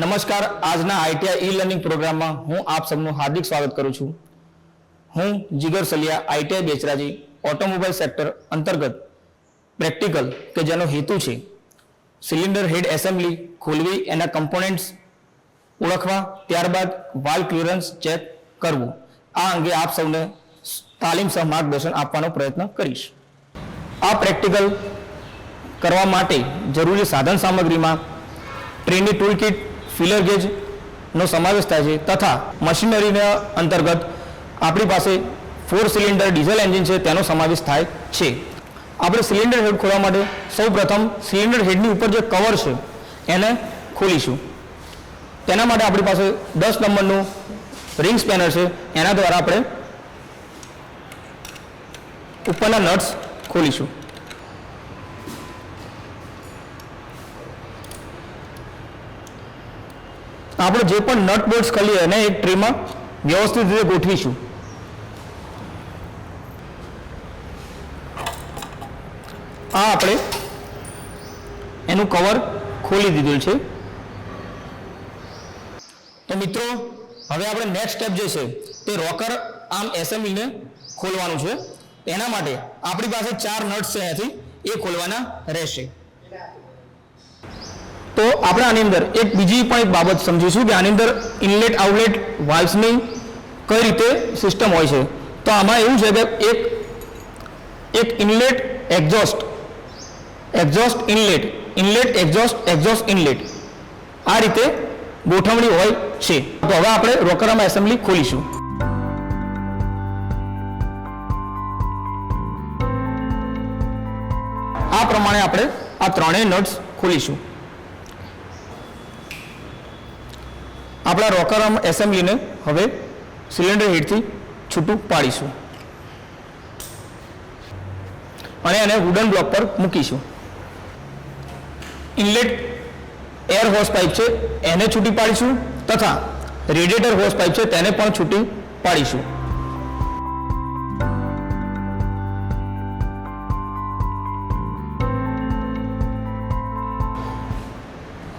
નમસ્કાર, આજના ITI e learning પ્રોગ્રામમાં હું આપ સૌનું હાર્દિક સ્વાગત કરું છું. હું Jigar Saliya, ITI Becharaji, automobile sector અંતર્ગત પ્રેક્ટિકલ, કે જેનો હેતુ છે સિલિન્ડર હેડ એસેમ્બલી ખોલવી, એના કમ્પોનેન્ટ્સ ઓળખવા, ત્યારબાદ વાલ ક્લિયરન્સ ચેક કરવું. આ અંગે આપ સૌને તાલીમ સહ માર્ગદર્શન આપવાનો પ્રયત્ન કરીશ. આ પ્રેક્ટિકલ કરવા માટે જરૂરી સાધન સામગ્રીમાં ટ્રેનની ટૂલ કિટ ફિલર ગેજનો સમાવેશ થાય છે તથા મશીનરીના અંતર્ગત આપણી પાસે ફોર સિલિન્ડર ડીઝલ એન્જિન છે, તેનો સમાવેશ થાય છે. આપણે સિલિન્ડર હેડ ખોલવા માટે સૌ પ્રથમ સિલિન્ડર હેડની ઉપર જે કવર છે, એને ખોલીશું. તેના માટે આપણી પાસે દસ નંબરનું રિંગ સ્પેનર છે, એના દ્વારા આપણે ઉપરના નટ્સ ખોલીશું. આપણે જે પણ નટ બોલ્ટ્સ કરીએ એને એક ટ્રેમાં વ્યવસ્થિત રીતે ગોઠવીશું. આ આપણે એનું કવર ખોલી દીધું છે. તો મિત્રો, હવે આપણે નેક્સ્ટ સ્ટેપ જે છે, તે રોકર આમ એસેમ્બલીને ખોલવાનું છે. એના માટે આપણી પાસે ચાર નટ્સ છે અહીંયાથી, એ ખોલવાના રહેશે. તો આપણે આની અંદર એક બીજી પણ એક બાબત સમજીશું કે આની અંદર ઇનલેટ આઉટલેટ વાલ્વ્સની કઈ રીતે સિસ્ટમ હોય છે. તો આમાં એવું છે કે એક એક inlet exhaust exhaust inlet inlet exhaust exhaust inlet આ રીતે ગોઠવણી હોય છે. તો હવે આપણે રોકરામાં એસેમ્બલી ખોલીશું. આ પ્રમાણે આપણે આ ત્રણેય નટ્સ ખોલીશું. આપણા રોકરમ એસેમ્બલીને હવે સિલિન્ડર હેડથી છૂટું પાડીશું. અને એને વુડન બ્લોક પર મૂકીશું. ઇનલેટ એર હોસ પાઇપ છે, એને છૂટી પાડીશું તથા રેડિએટર હોસ પાઇપ છે, તેને પણ છૂટી પાડીશું.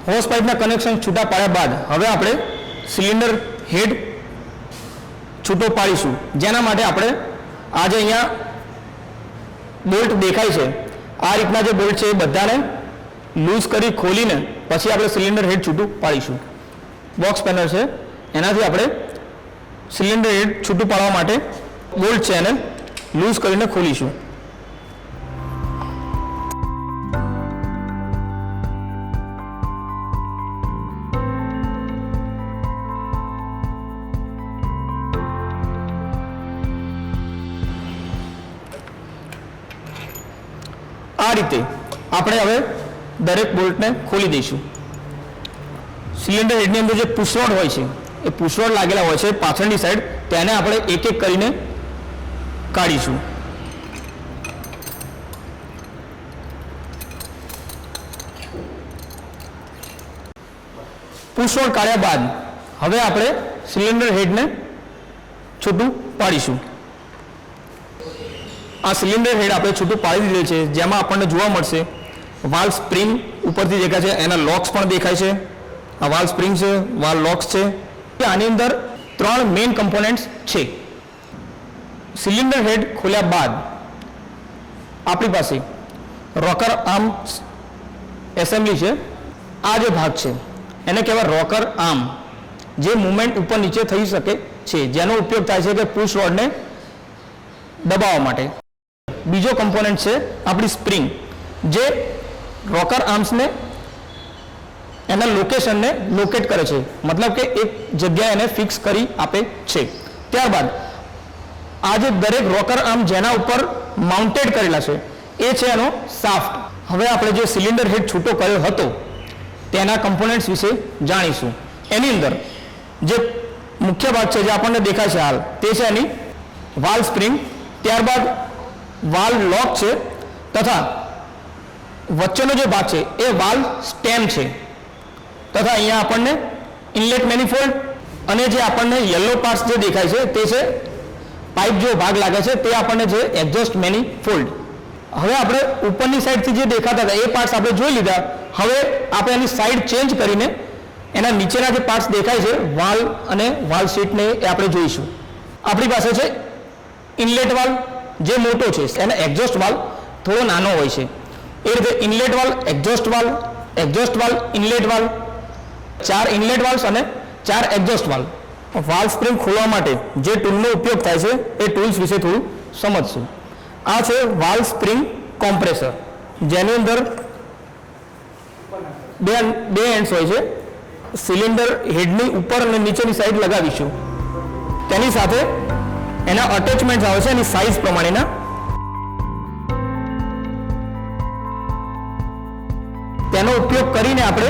હોસ પાઇપના કનેક્શન છૂટા પાડ્યા બાદ હવે આપણે સિલિન્ડર હેડ છૂટો પાડીશું. જેના માટે આપણે આજે અહીંયા બોલ્ટ દેખાય છે. આ રીતના જે બોલ્ટ છે એ બધાને લૂઝ કરી ખોલીને પછી આપણે સિલિન્ડર હેડ છૂટું પાડીશું. બોક્સ પેનર છે. એનાથી આપણે સિલિન્ડર હેડ છૂટું પાડવા માટે બોલ્ટ છે એને લૂઝ કરીને ખોલીશું. રીતે આપણે હવે દરેક બોલ્ટને ખોલી દઈશું. સિલિન્ડર હેડની અંદર જે પુશરોડ હોય છે, એ પુશરોડ લાગેલા હોય છે પાછળની સાઈડ, તેને આપણે એક એક કરીને કાઢીશું. પુશરોડ કાઢ્યા બાદ હવે આપણે સિલિન્ડર હેડને છૂટું પાડીશું. આ સિલિન્ડર હેડ આપણે છૂટું પાડી દીધેલ છે, જેમાં આપણને જોવા મળશે વાલ સ્પ્રિંગ ઉપરથી દેખાય છે, એના લોક્સ પણ દેખાય છે. આ વાલ સ્પ્રિંગ છે વાલ લોક્સ છે. એ આની અંદર ત્રણ મેઇન કમ્પોનન્ટ્સ છે. સિલિન્ડર હેડ ખોલ્યા બાદ આપણી પાસે રોકર આર્મ એસેમ્બલી છે. આ જે ભાગ છે, એને કહેવાય રોકર આર્મ જે મુવમેન્ટ ઉપર નીચે થઈ શકે છે, જેનો ઉપયોગ થાય છે કે પુશ રોડને દબાવવા માટે. બીજો કમ્પોનન્ટ છે આપણી સ્પ્રિંગ જે રોકર આર્મ્સને એના લોકેશનને લોકેટ કરે છે. મતલબ કે એક જગ્યાએ એને ફિક્સ કરી આપે છે. ત્યારબાદ, આ જે દરેક રોકર આર્મ જેના ઉપર માઉન્ટેડ કરેલા છે, એ છે એનો સાફ્ટ હવે આપણે જે સિલિન્ડર હેડ છૂટો કર્યો હતો, તેના કમ્પોનન્ટ્સ વિશે જાણીશું. એની અંદર, જે મુખ્ય ભાગ છે જે આપણને દેખાય છે હાલ, તે છે એની વાલ સ્પ્રિંગ ત્યારબાદ વાલ લોક છે તથા વચ્ચેનો જે ભાગ છે એ વાલ સ્ટેમ છે. તથા અહીંયા આપણને ઇનલેટ મેનિફોલ્ડ અને જે આપણને યલો પાર્ટ્સ જે દેખાય છે તે છે પાઇપ જેવો ભાગ લાગે છે તે આપણને છે એક્ઝોસ્ટ મેનિફોલ્ડ. હવે આપણે ઉપરની સાઈડથી જે દેખાતા હતા એ પાર્ટ્સ આપણે જોઈ લીધા. હવે આપણે એની સાઈડ ચેન્જ કરીને એના નીચેના જે પાર્ટ્સ દેખાય છે વાલ અને વાલ સીટને એ આપણે જોઈશું. આપણી પાસે છે ઇનલેટ વાલ જે મોટો છે, એનો એક્ઝોસ્ટ વાલ થોડો નાનો હોય છે. એ રીતે inlet valve exhaust valve exhaust valve inlet valve ચાર ઇનલેટ વાલ્સ અને ચાર એક્ઝોસ્ટ વાલ વાલ સ્પ્રિંગ ખોલવા માટે જે ટૂલનો ઉપયોગ થાય છે, એ ટૂલ્સ વિશે થોડું સમજશું. આ છે વાલ સ્પ્રિંગ કોમ્પ્રેસર જેની અંદર બે બે એન્ડ્સ હોય છે. સિલિન્ડર હેડની ઉપર અને નીચેની સાઈડ લગાવીશું. તેની સાથે એના અટેચમેન્ટ આવે છે એની સાઇઝ પ્રમાણેના. તેનો ઉપયોગ કરીને આપણે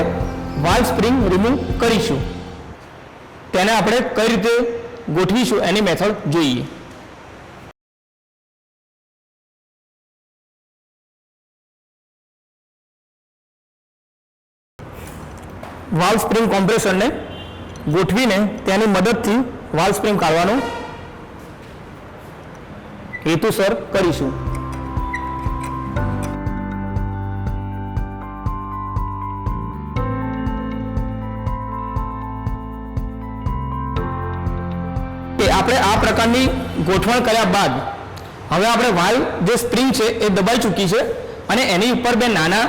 વાલ સ્પ્રિંગ રિમૂવ કરીશું. તેને આપણે કઈ રીતે ગોઠવીશું એની મેથડ જોઈએ. વાલ સ્પ્રિંગ કોમ્પ્રેસરને ગોઠવીને તેની મદદથી વાલ સ્પ્રિંગ કાઢવાનો હેતુસર કરીશું. આપણે આ પ્રકારની ગોઠવણ કર્યા બાદ હવે આપણે વાલ જે સ્પ્રિંગ છે એ દબાઈ ચૂકી છે અને એની ઉપર બે નાના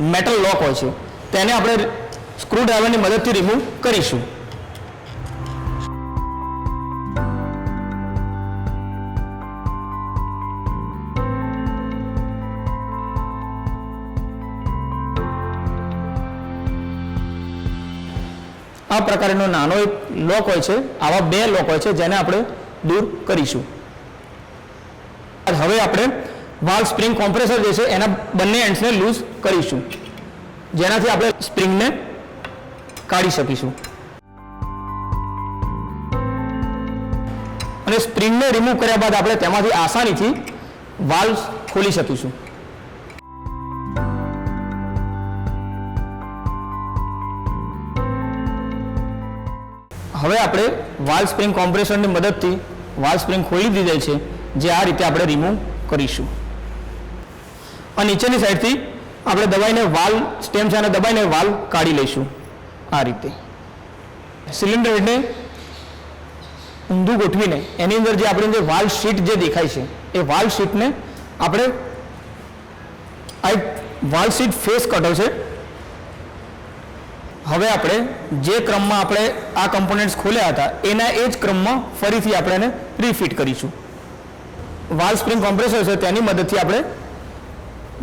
મેટલ લોક હોય છે. તેને આપણે સ્ક્રૂડ્રાઈવરની મદદથી રિમૂવ કરીશું. આ પ્રકારનો નાનો એક લોક હોય છે, આવા બે લોક હોય છે જેને આપણે દૂર કરીશું. હવે આપણે વાલ સ્પ્રિંગ કોમ્પ્રેસર જે છે એના બંને એન્ડ્સને લૂઝ કરીશું. જેનાથી આપણે સ્પ્રિંગને કાઢી શકીશું. અને સ્પ્રિંગને રિમૂવ કર્યા બાદ આપણે તેમાંથી આસાનીથી વાલ્વ ખોલી શકીશું. હવે આપણે વાલ સ્પ્રિંગ કોમ્પ્રેશનની મદદથી વાલ સ્પ્રિંગ ખોલી દીધેલ છે, જે આ રીતે આપણે રિમૂવ કરીશું. આ નીચેની સાઈડથી આપણે દબાઈને વાલ સ્ટેમ છે અને દબાઈને વાલ કાઢી લઈશું, આ રીતે. સિલિન્ડર હેડને ઊંધું ગોઠવીને એની અંદર જે આપણી જે વાલ શીટ જે દેખાય છે, એ વાલ શીટને આપણે આ એક વાલ શીટ ફેસ કટર છે હવે આપણે જે ક્રમમાં આપણે આ કમ્પોનન્ટ્સ ખોલ્યા હતા, એના એ જ ક્રમમાં ફરીથી આપણે એને રીફિટ કરીશું. વાલ સ્પ્રિંગ કોમ્પ્રેસર છે, તેની મદદથી આપણે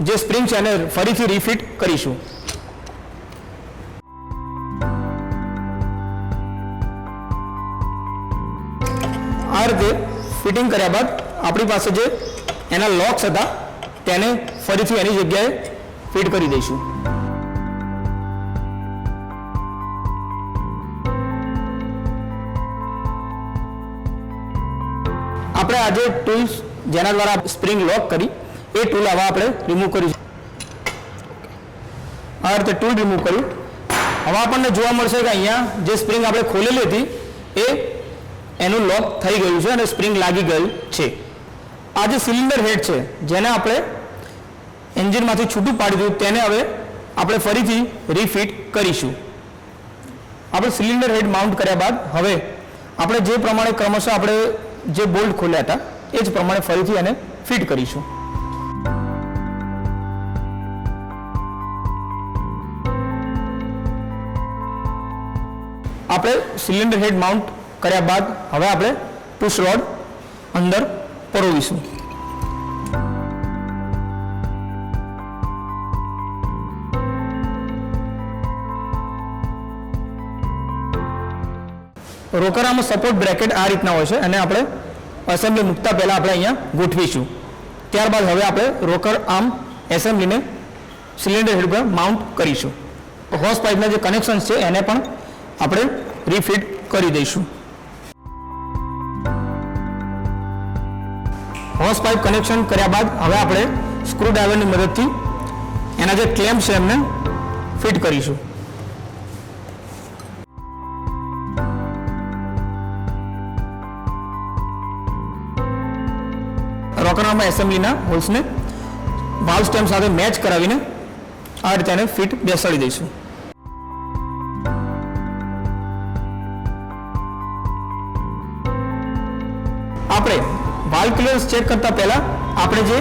જે સ્પ્રિંગ છે એને ફરીથી રીફિટ કરીશું. આ રીતે ફિટિંગ કર્યા બાદ આપણી પાસે જે એના લોક્સ હતા, તેને ફરીથી એની જગ્યાએ ફિટ કરી દઈશું. આપણે આજે ટૂલ્સ જેના દ્વારા સ્પ્રિંગ લોક કરી, એ ટૂલ હવે આપણે રિમૂવ કરીશું આ રીતે ટૂલ રિમૂવ કર્યું. હવે આપણને જોવા મળશે કે અહીંયા જે સ્પ્રિંગ આપણે ખોલેલી હતી, એ એનું લોક થઈ ગયું છે અને સ્પ્રિંગ લાગી ગયું છે. આ જે સિલિન્ડર હેડ છે, જેને આપણે એન્જિનમાંથી છૂટું પાડી દીધું તેને હવે આપણે ફરીથી રીફિટ કરીશું. આપણે સિલિન્ડર હેડ માઉન્ટ કર્યા બાદ હવે આપણે જે પ્રમાણે ક્રમશઃ આપણે જે બોલ્ટ ખોલ્યા હતા, એ જ પ્રમાણે ફરીથી એને ફિટ કરીશું. આપણે સિલિન્ડર હેડ માઉન્ટ કર્યા બાદ હવે આપણે પુશ રોડ અંદર પરોવીશું. રોકરામાં સપોર્ટ બ્રેકેટ આ રીતના હોય છે અને આપણે એસેમ્બલી મૂકતા પહેલાં આપણે અહીંયા ગોઠવીશું. ત્યારબાદ હવે આપણે રોકર આર્મ એસેમ્બલીને સિલિન્ડર હેડ પર માઉન્ટ કરીશું. હોસ પાઇપના જે કનેક્શન્સ છે એને પણ આપણે રીફિટ કરી દઈશું. હોસ પાઇપ કનેક્શન કર્યા બાદ હવે આપણે સ્ક્રૂ ડ્રાઈવરની મદદથી એના જે ક્લેમ્પ છે એમને ફિટ કરીશું. ખૂણામાં એસેમ્બલીના હોલ્સને વાલ્વ સ્ટેમ સાથે મેચ કરાવીને આ રીતે એને ફિટ બેસાડી દઈશું. આપણે વાલ્વ ક્લિયરન્સ ચેક કરતા પહેલા આપણે જે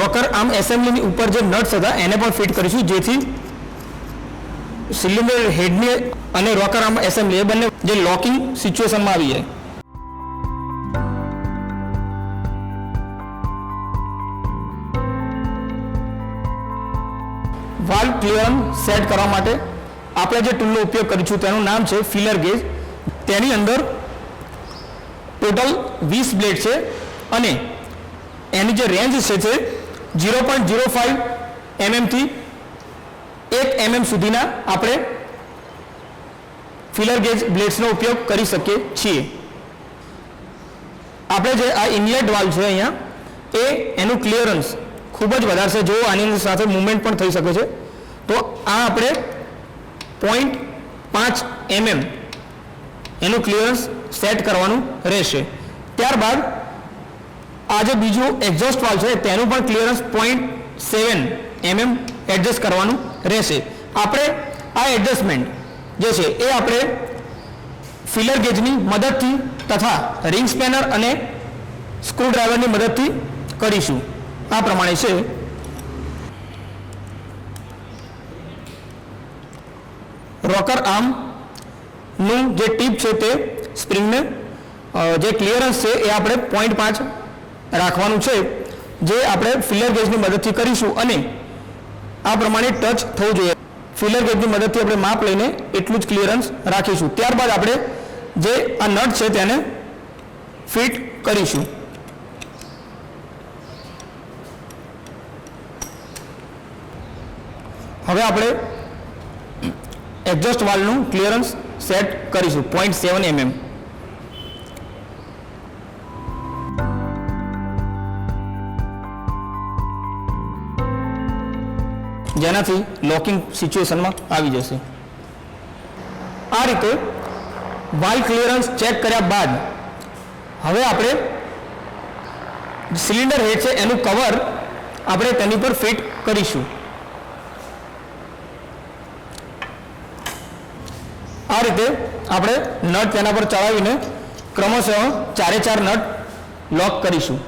રોકર આમ એસેમ્બલીની ઉપર જે નટ્સ હતા, એને પણ ફિટ કરીશું. જેથી સિલિન્ડર હેડને અને રોકર આમ એસેમ્બલી એ બંને જે લોકિંગ સિચ્યુએશનમાં આવી જાય. વાલ્વ ક્લિયરન્સ સેટ કરવા માટે આપણે જે ટૂલનો ઉપયોગ કરીશું, તેનું નામ છે ફિલર ગેજ તેની અંદર ટોટલ વીસ બ્લેડ છે અને એની જે રેન્જ છે તે ઝીરો પોઈન્ટ ઝીરો ફાઇવ એમએમથી એક એમએમ સુધીના આપણે ફિલર ગેજ બ્લેડ્સનો ઉપયોગ કરી શકીએ છીએ. આપણે જે આ ઇનલેટ વાલ્વ છે અહીંયા, એ એનું ક્લિયરન્સ ખૂબ જ વધારે છે. જો આની સાથે મુવમેન્ટ પણ થઈ શકે છે. તો આ આપણે પોઈન્ટ પાંચ એમએમ એનું ક્લિયરન્સ સેટ કરવાનું રહેશે. ત્યારબાદ આ જે બીજું એક્ઝોસ્ટ વાલ છે, તેનું પણ clearance point seven mm adjust કરવાનું રહેશે. આપણે આ એડજસ્ટમેન્ટ જે છે, એ આપણે ફિલર ગેજની મદદથી તથા રિંગ સ્પેનર અને સ્ક્રૂડ્રાઈવરની મદદથી કરીશું. આ પ્રમાણે છે. રોકર આર્મનું જે ટીપ છે તે સ્પ્રિંગને જે ક્લિયરન્સ છે એ આપણે પોઈન્ટ પાંચ રાખવાનું છે, જે આપણે ફિલર ગેજની મદદથી કરીશું અને આ પ્રમાણે ટચ થવું જોઈએ. ફિલર ગેજની મદદથી આપણે માપ લઈને એટલું જ ક્લિયરન્સ રાખીશું. ત્યારબાદ આપણે જે આ નટ છે તેને ફિટ કરીશું. હવે આપણે એક્ઝોસ્ટ વાલ્વનું ક્લિયરન્સ સેટ કરીશું પોઈન્ટ સેવન એમએમ જેનાથી લોકિંગ સિચ્યુએશનમાં આવી જશે. આ રીતે વાલ ક્લિયરન્સ ચેક કર્યા બાદ હવે આપણે સિલિન્ડર હેડ છે, એનું કવર આપણે તેની પર ફિટ કરીશું. આ રીતે આપણે નટ તેના પર ચડાવીને ક્રમશઃ ચારે ચાર નટ લોક કરીશું.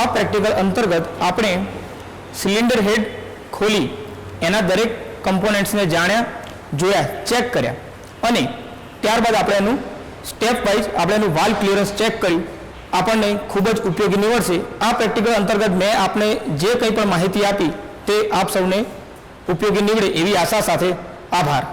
આ પ્રેક્ટિકલ અંતર્ગત આપણે સિલિન્ડર હેડ ખોલી એના દરેક કમ્પોનન્ટ્સને જાણ્યા, જોયા, ચેક કર્યા અને ત્યારબાદ આપણે એનું સ્ટેપ વાઇઝ આપણે એનું વાલ ક્લિયરન્સ ચેક કર્યું. આપણને ખૂબ જ ઉપયોગી નીવડશે. આ પ્રેક્ટિકલ અંતર્ગત મેં આપને જે કંઈ પણ માહિતી આપી તે આપ સૌને ઉપયોગી નીવડે એવી આશા સાથે આભાર.